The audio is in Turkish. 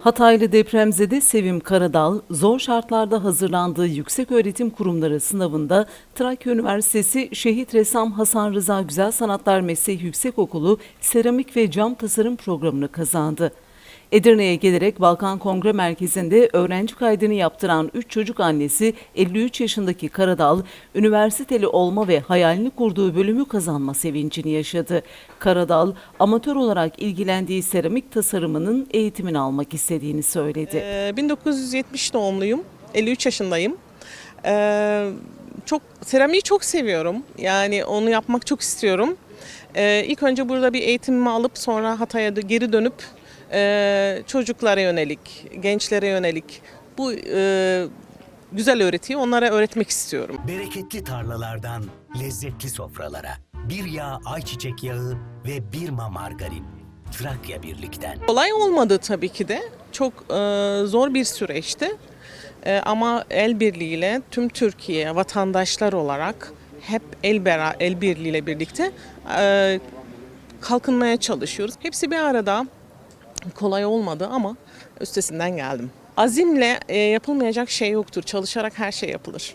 Hataylı depremzede Sevim Karadal, zor şartlarda hazırlandığı yüksek öğretim kurumları sınavında Trakya Üniversitesi Şehit Ressam Hasan Rıza Güzel Sanatlar Mesleği Yüksekokulu Seramik ve Cam Tasarım programını kazandı. Edirne'ye gelerek Balkan Kongre Merkezi'nde öğrenci kaydını yaptıran 3 çocuk annesi 53 yaşındaki Karadal, üniversiteli olma ve hayalini kurduğu bölümü kazanma sevincini yaşadı. Karadal, amatör olarak ilgilendiği seramik tasarımının eğitimini almak istediğini söyledi. Ee, 1970 doğumluyum. 53 yaşındayım. Ee, çok seramiği çok seviyorum. Yani onu yapmak çok istiyorum. Ee, ilk önce burada bir eğitimimi alıp sonra Hatay'a geri dönüp e, çocuklara yönelik, gençlere yönelik bu e, güzel öğretiyi onlara öğretmek istiyorum. Bereketli tarlalardan lezzetli sofralara. Bir yağ ayçiçek yağı ve bir ma margarin. Trakya Birlik'ten. Kolay olmadı tabii ki de. Çok e, zor bir süreçti. E, ama el birliğiyle tüm Türkiye vatandaşlar olarak hep el, bera, el birliğiyle birlikte e, kalkınmaya çalışıyoruz. Hepsi bir arada kolay olmadı ama üstesinden geldim. Azimle e, yapılmayacak şey yoktur. Çalışarak her şey yapılır.